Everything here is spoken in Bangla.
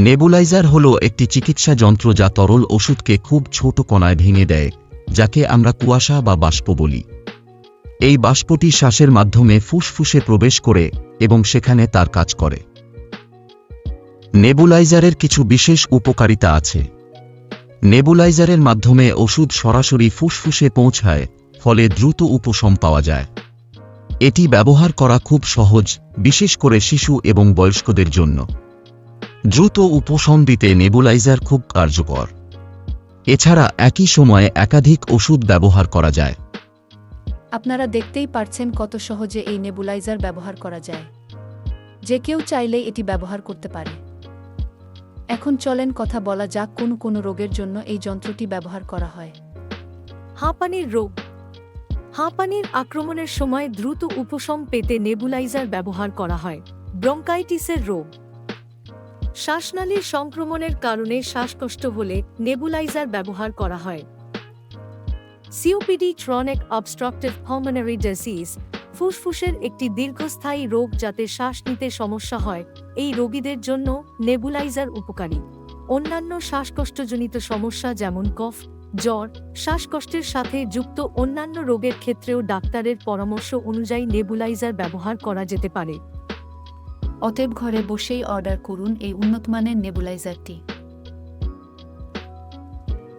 নেবুলাইজার হল একটি চিকিৎসা যন্ত্র যা তরল ওষুধকে খুব ছোট কণায় ভেঙে দেয়, যাকে আমরা কুয়াশা বা বাষ্প বলি। এই বাষ্পটি শ্বাসের মাধ্যমে ফুসফুসে প্রবেশ করে এবং সেখানে তার কাজ করে। নেবুলাইজারের কিছু বিশেষ উপকারিতা আছে। নেবুলাইজারের মাধ্যমে ওষুধ সরাসরি ফুসফুসে পৌঁছায়, ফলে দ্রুত উপশম পাওয়া যায়। এটি ব্যবহার করা খুব সহজ, বিশেষ করে শিশু এবং বয়স্কদের জন্য। দ্রুত উপশম দিতে নেবুলাইজার খুব কার্যকর। এছাড়া একই সময়ে একাধিক ওষুধ ব্যবহার করা যায়। আপনারা দেখতেই পারছেন কত সহজে এই নেবুলাইজার ব্যবহার করা যায়। যে কেউ চাইলে এটি ব্যবহার করতে পারে। এখন চলেন কথা বলা যাক কোন কোন রোগের জন্য এই যন্ত্রটি ব্যবহার করা হয়। হাঁপানির রোগ। হাঁপানির আক্রমণের সময় দ্রুত উপশম পেতে নেবুলাইজার ব্যবহার করা হয়। ব্রঙ্কাইটিসের রোগ। শ্বাসনালীর সংক্রমণের কারণে শ্বাসকষ্ট হলে নেবুলাইজার ব্যবহার করা হয়। COPD chronic obstructive pulmonary disease ফুসফুসের একটি দীর্ঘস্থায়ী রোগ যাতে শ্বাস নিতে সমস্যা হয়, এই রোগীদের জন্য নেবুলাইজার উপকারী। অন্যান্য শ্বাসকষ্টজনিত সমস্যা যেমন কফ, জ্বর, শ্বাসকষ্টের সাথে যুক্ত অন্যান্য রোগের ক্ষেত্রেও ডাক্তারের পরামর্শ অনুযায়ী নেবুলাইজার ব্যবহার করা যেতে পারে। অতএব ঘরে বসেই অর্ডার করুন এই উন্নতমানের নেবুলাইজারটি